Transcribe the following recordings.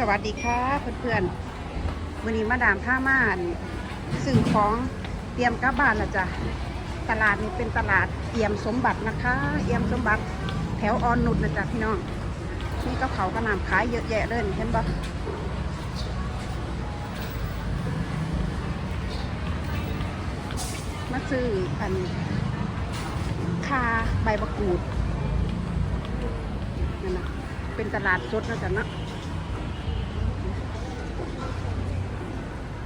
สวัสดีค่ะเพื่อนๆวันนี้มาดามท่าม่านสื่อของเตรียมกลับานและจ้ะตลาดนี้เป็นตลาดเอี่ยมสมบัตินะคะเอี่ยมสมบัติแถวออนนุดนะจ๊ะพี่น้องนี่ก็เขากระนำขายเยอะแยะเลยเห็นปะมาซื้ออันคาใบมะกรูดนั่นนะเป็นตลาดสดนะจ๊ะเนาะ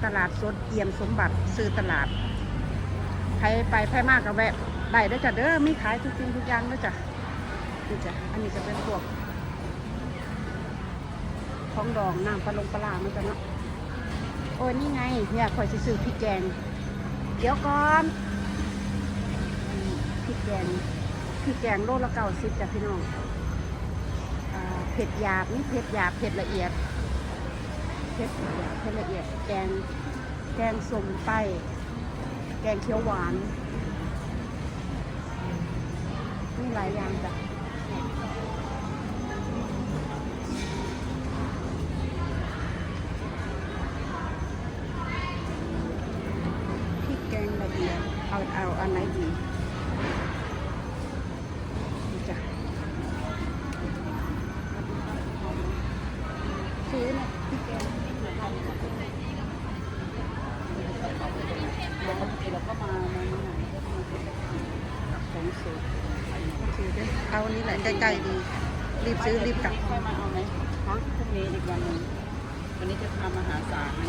ตลาดสดเอี่ยมสมบัติซื้อตลาดใครไปใครมากก็แวะได้เด้จ้ะเด้อมีขายทุกสิ่งทุกอย่างด้อจ้ะนี่จ้ะอันนี้จะเป็นพวกของดองน้ำปลาลงปลาร้ามันจะเนาะโอ้ยนี่ไงเนี่ยคอยซื้อพริกแกงเดี๋ยวก่อนพริกแกงพริกแกงโลละเก้าสิบจ้ะพี่น้องอเผ็ดหยาบนี่เผ็ดหยาบเผ็ดละเอียด เผ็ดละเอียดเผ็ดละเอียด แกง แกงส้มไตแกงเขียวหวานนี่หลายอย่างจ้ะพริกแกงละเอียดเอาเอาอันไหนดีนี่จ้ะซื้อเนี่ยพริกแกง แล้วก็เราก็มามามาไหนก็มากับของสูตรซื้อด้วย เอาอันนี้แหละใกล้ๆดี รีบซื้อรีบกลับค่อยมาเอาไหมฮะพรุ่งนี้อีกวันหนึงวันนี้จะทำอาหารสารให้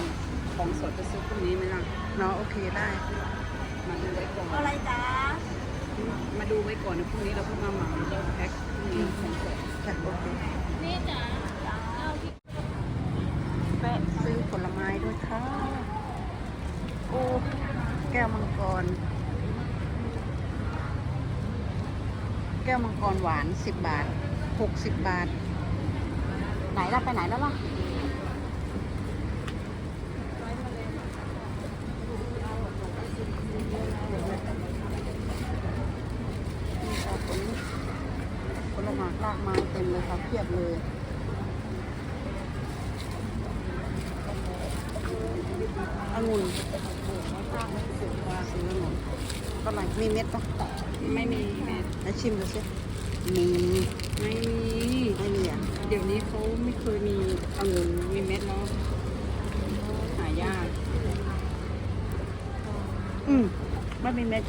ของสดจะซื้อพรุ่งนี้ไหมล่ะเนาะโอเคได้ มาดูไว้ก่อนอะไรจ๊ะมาดูไว้ก่อนนะพรุ่งนี้เราเพิ่งมาเหมาเราแพ็คพรุ่งนี้ของสดค่ะโอเคนี่จ๋าเอาที่แวะซื้อผลไม้ด้วยค่ะ โอ้ แก้วมังกร แก้วมังกรหวานสิบบาทหกสิบบาท ไหนล่ะไปไหนแล้วล่ะค่ะผลผลไม้รากไม้เต็มเลยค่ะเพียบเลยองุ่นซื้อองุ่น ก็ไหนมีเม็ดปะไม่มีแม่แล้วชิมดูสิมีไม่มีไม่มีอะเดี๋ยวนี้เขาไม่เคยมีองุ่นมีเม็ดแล้วหายากอืมไม่มีเม็ด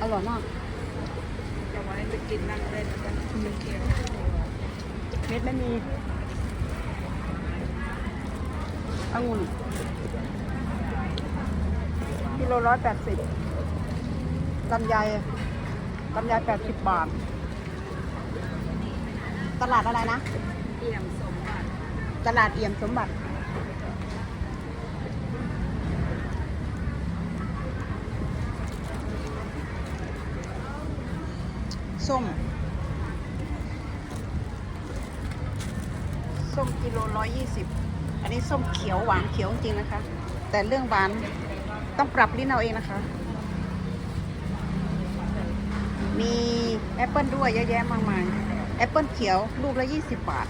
อร่อยมากจะไว้ไปกินนั่งเล่นแล้วกันเคี้ยวเม็ดไม่มีองุ่น กิโลร้อยแปดสิบลำไยลำไยแปดสิบบาท ตลาดอะไรนะ เอี่ยมสมบัติ ตลาดเอี่ยมสมบัติ ส้ม ส้มกิโลร้อยยี่สิบ อันนี้ส้มเขียวหวานเขียวจริงนะคะ แต่เรื่องหวาน ต้องปรับลิ้นเอาเองนะคะ มีแอปเปิลด้วยเยอะแยะมากมาย แอปเปิลเขียวลูกละยี่สิบบาท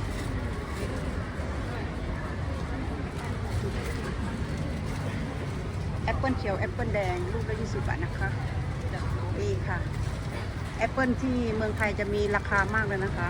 แอปเปิลเขียวแอปเปิลแดงลูกละยี่สิบบาทนะคะนี่ค่ะ แอปเปิลที่เมืองไทยจะมีราคามากเลยนะคะ